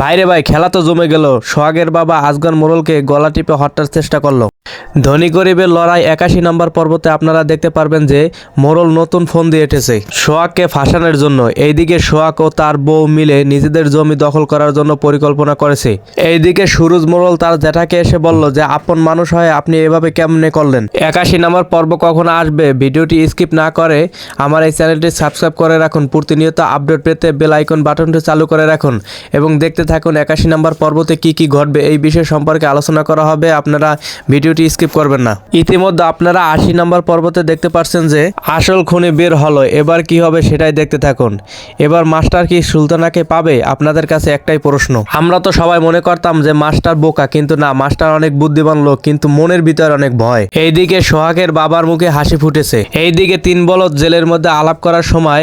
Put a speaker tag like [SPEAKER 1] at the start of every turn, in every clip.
[SPEAKER 1] ভাইরে ভাই, খেলা তো জমে গেল। সোহাগের বাবা আজগর মোরলকে গলা টিপে হত্যার চেষ্টা করল। ধনী গরিবের লড়াই একাশি নম্বর পর্বতে আপনারা দেখতে পারবেন যে মোরল নতুন ফোন দিয়ে এঠেছে সোহাগকে ফাঁসানোর জন্য এইদিকে সোহাগ ও তার বউ মিলে নিজেদের জমি দখল করার জন্য পরিকল্পনা করেছে। এইদিকে সুরজ মোড়ল তার জ্যাঠাকে এসে বলল যে, আপন মানুষ হয়ে, আপনি এভাবে কেমনে করলেন? একাশি নম্বর পর্ব কখন আসবে ভিডিওটি স্কিপ না করে আমার এই চ্যানেলটি সাবস্ক্রাইব করে রাখুন। প্রতিনিয়ত আপডেট পেতে বেল আইকন বাটনটি চালু করে রাখুন এবং দেখতে থাকুন একাশি নম্বর পর্বতে কি কি ঘটবে এই বিষয় সম্পর্কে আলোচনা করা হবে। আপনারা ভিডিওটি স্কিপ করবেন না। ইতিমধ্যে আপনারা আশি নম্বর পর্বতে দেখতে পাচ্ছেন যে আসল খুনি বের হলো। এবার কি হবে সেটাই দেখতে থাকুন। এবার মাস্টার কি সুলতানাকে পাবে? আপনাদের কাছে একটাই প্রশ্ন। আমরা তো সবাই মনে করতাম যে মাস্টার বোকা, কিন্তু না, মাস্টার অনেক বুদ্ধিমান লোক, কিন্তু মনের ভিতর অনেক ভয়। এইদিকে সোহাগের বাবার মুখে হাসি ফুটেছে। এইদিকে তিন বলদ জেলের মধ্যে আলাপ করার সময়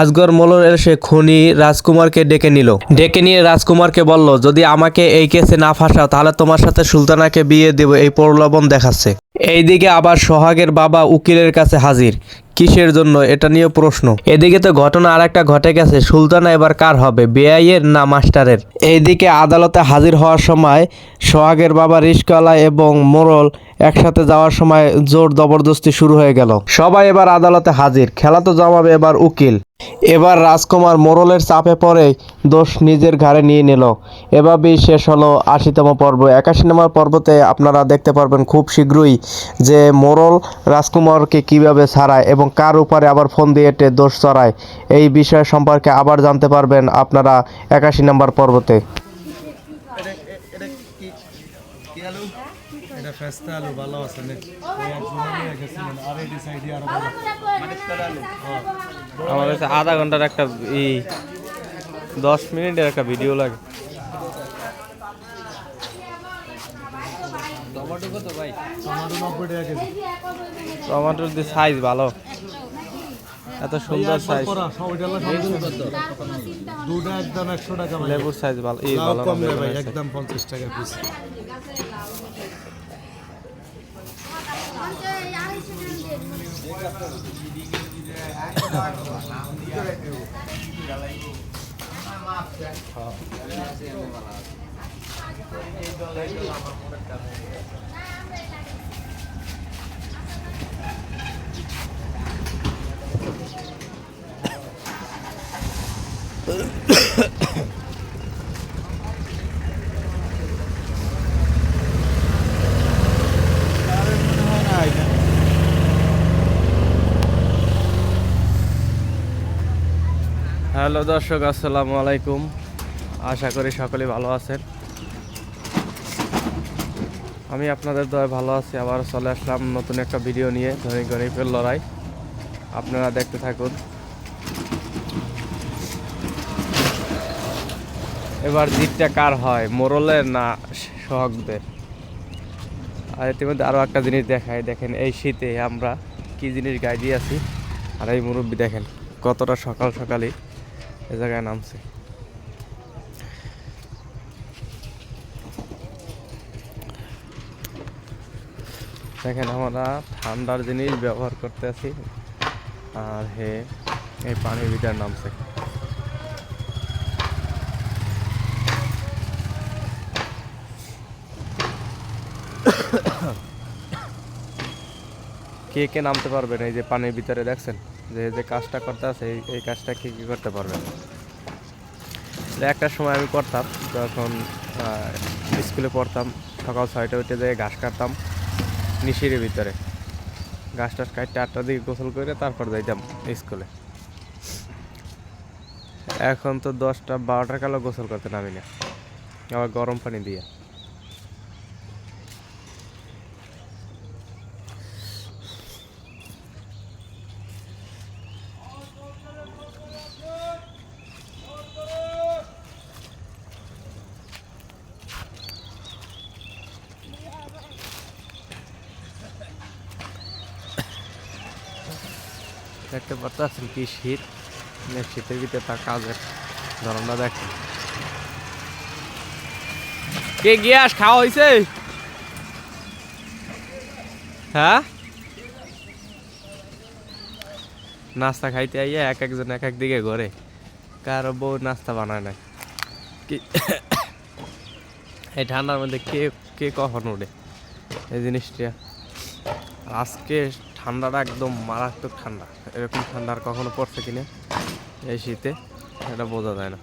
[SPEAKER 1] আজগর মোলর এসে খুনি রাজকুমারকে ডেকে নিল। ডেকে নিয়ে রাজকুমারকে বলল, যদি আমাকে এই কেসে না ফাঁসাও, তাহলে তোমার সাথে সুলতানাকে বিয়ে দেব, এই প্রলোভন দেখাচ্ছে। এইদিকে আবার সোহাগের বাবা উকিলের কাছে হাজির। কিসের জন্য? এটা নিয়ে প্রশ্ন। এদিকে তো ঘটনা আর একটা ঘটে গেছে। সুলতানা এবার কার হবে? বেআইয়ের না মাস্টারের? এইদিকে আদালতে হাজির হওয়ার সময় সোহাগের বাবা রিস্কওয়ালা এবং মোরল একসাথে যাওয়ার সময় জোর জবরদস্তি শুরু হয়ে গেল। সবাই এবার আদালতে হাজির। খেলা তো জমাবে এবার উকিল। এবার রাজকুমার মোরলের চাপে পড়ে দোষ নিজের ঘাড়ে নিয়ে নিল। এভাবেই শেষ হলো আশিতম পর্ব। একাশি নম্বর পর্বতে আপনারা দেখতে পারবেন খুব শীঘ্রই যে মোরল রাজকুমারকে কীভাবে ছাড়ায় এবং কার উপরে আবার ফোন দিয়ে এটে দোষ চড়ায় এই বিষয় সম্পর্কে আবার জানতে পারবেন আপনারা একাশি নম্বর পর্বতে।
[SPEAKER 2] এটা ফেস্তা আলু ভালো আছে নে। ওই একজনে নিয়ে গেছিলেন আর এই সাইডে আরও ভালো।
[SPEAKER 1] আমার কাছে আধা ঘণ্টার একটা এই দশ মিনিটের একটা ভিডিও লাগে।
[SPEAKER 2] টমেটো নব্বই টাকা কেজি
[SPEAKER 1] টমাটোর সাইজ ভালো। এত সুন্দর সাইজ
[SPEAKER 2] দুটা একদম একশো টাকা ভাই
[SPEAKER 1] লেবুর সাইজ ভালো এই ভালো
[SPEAKER 2] কম ভাই একদম পঞ্চাশ টাকা পিস
[SPEAKER 1] হ্যালো দর্শক, আসসালামু আলাইকুম। আশা করি সকলে ভালো আছেন। আমি আপনাদের দয় ভালো আছি, আবার চলে আসলাম নতুন একটা ভিডিও নিয়ে, ধনী গরিবের লড়াই। আপনারা দেখতে থাকুন। এবার জিতটা কার হয়, মোরলের না সোহাগদের? আর ইতিমধ্যে আরও একটা জিনিস দেখায় দেখেন এই শীতে আমরা কি জিনিস গাই দিয়ে আছি, আর এই মুরব্বী দেখেন, কতটা সকাল সকালই জায়গায় নামছে। দেখেন, আমরা ঠান্ডার জিনিস ব্যবহার করতে আছি আর হে, এই পানির ভিতরে নামছে। কে কে নামতে পারবেন এই যে পানির ভিতরে, দেখছেন? যে যে কাজটা করতে আছে, এই কাজটা কে, কি করতে পারবেন? একটা সময় আমি করতাম, যখন স্কুলে পড়তাম, সকাল ছয়টা উঠে যেয়ে ঘাস কাটতাম নিশিরের ভিতরে। ঘাস টাস কাটতে আটটার দিকে গোসল করে তারপর যাইতাম স্কুলে। এখন তো দশটা, বারোটার কালো গোসল করতে নামি না। আবার গরম পানি দিয়ে। দেখতে পাচ্ছেন কি শীত? মানে শীতের ভিতরে তার কাজের ধরনটা দেখেন। কে গ্যাস খাওয়া হয়েছে হ্যাঁ? নাস্তা খাইতে আইয়া এক একজন এক এক দিকে ঘরে। কারও বউ নাস্তা বানায় না কি এই ঠান্ডার মধ্যে কে কে কখন ওঠে এই জিনিসটা। আজকে ঠান্ডাটা একদম মারাত্মক ঠান্ডা। এরকম ঠান্ডা আর কখনো পড়ছে কিনা এই শীতে, এটা বোঝা যায় না।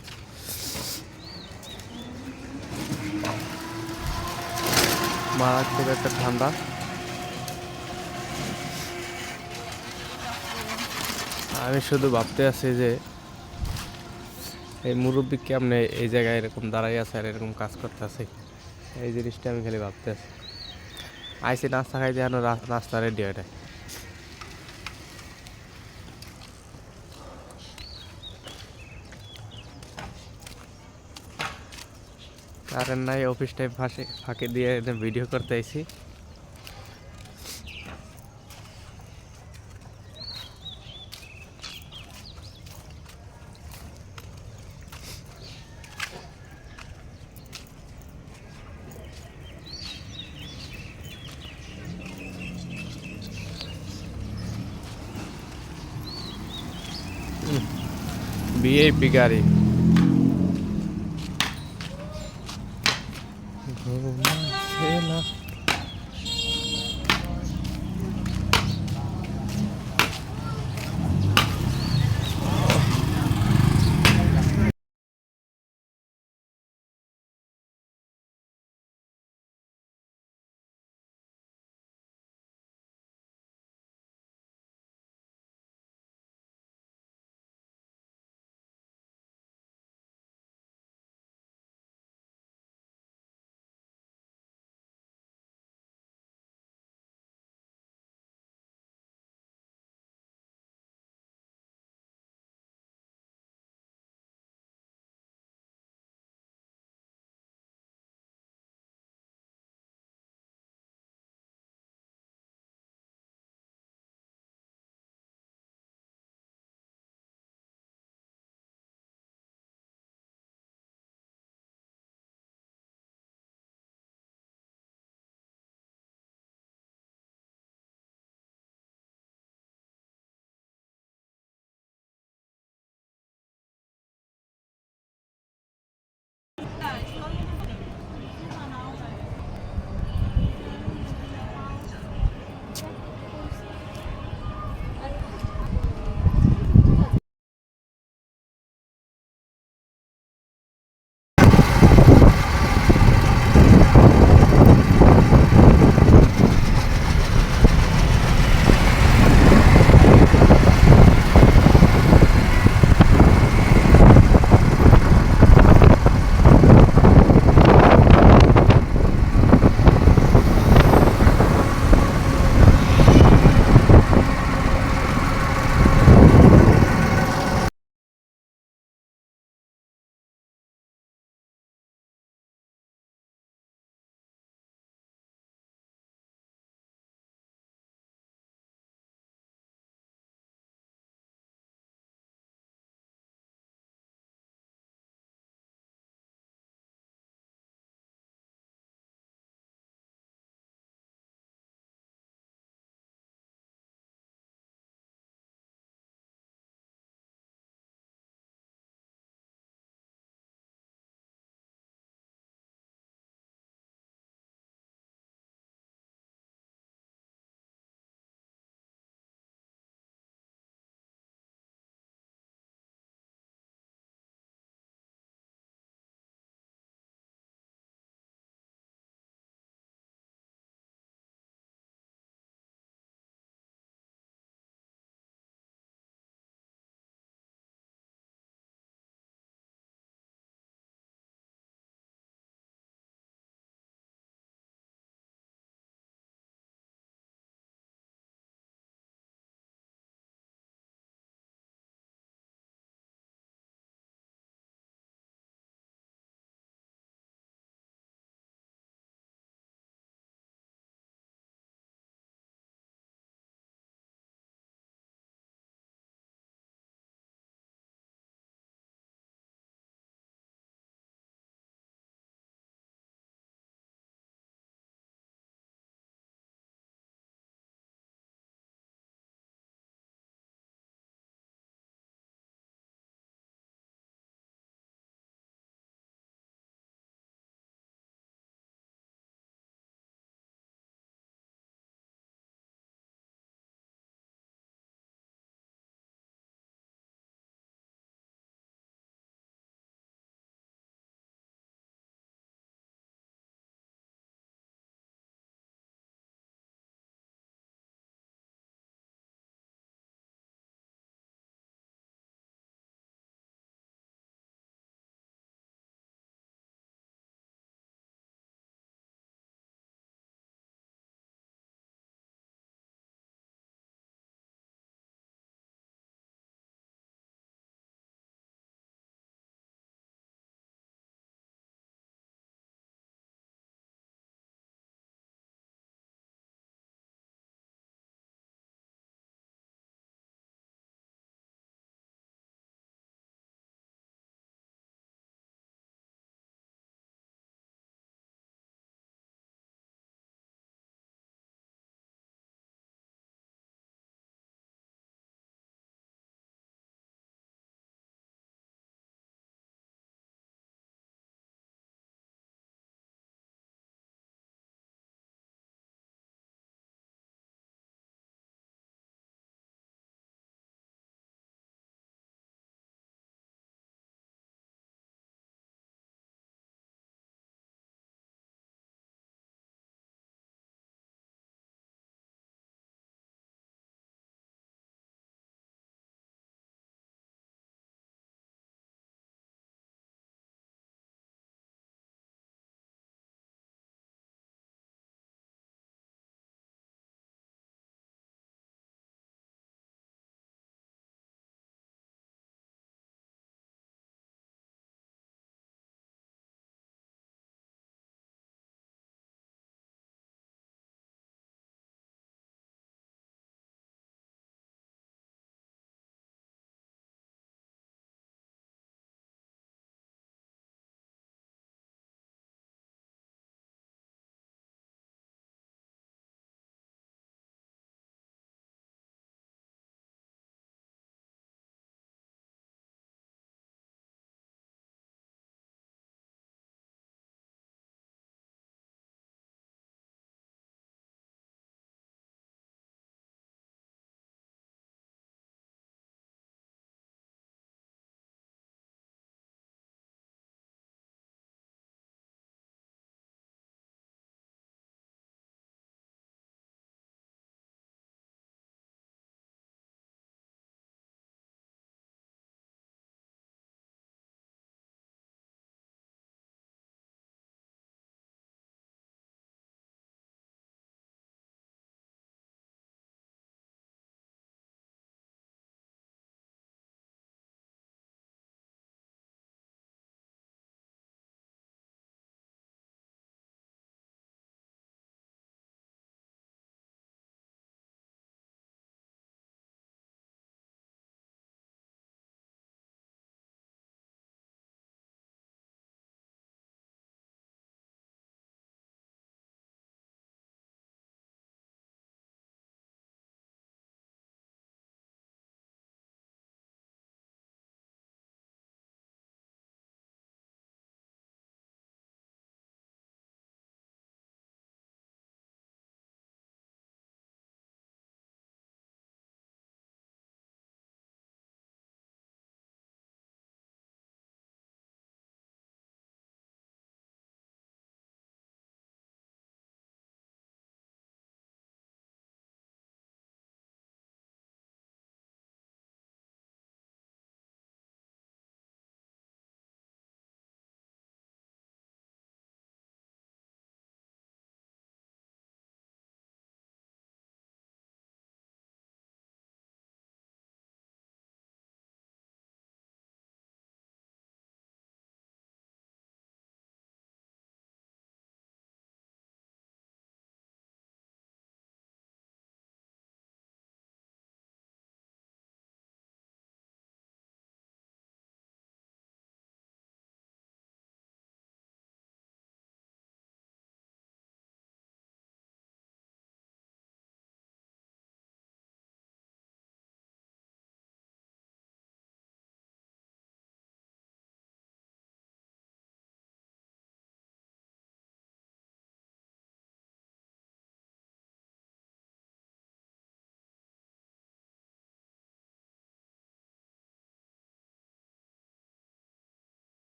[SPEAKER 1] মারাত্মক একটা ঠান্ডা। আমি শুধু ভাবতে আছি যে, এই মুরব্বী কেমনে এই জায়গায় এরকম দাঁড়াই আছে আর এরকম কাজ করতে আছে এই জিনিসটা আমি খালি ভাবতে আছি। আইসি নাস্তা খাইতে যেন নাস্তা রেডি হয় কারেন্ট নাই অফিস টাইম ফাঁসে ফাঁকে দিয়ে ভিডিও করতে আইছি ভিআইপি গাড়ি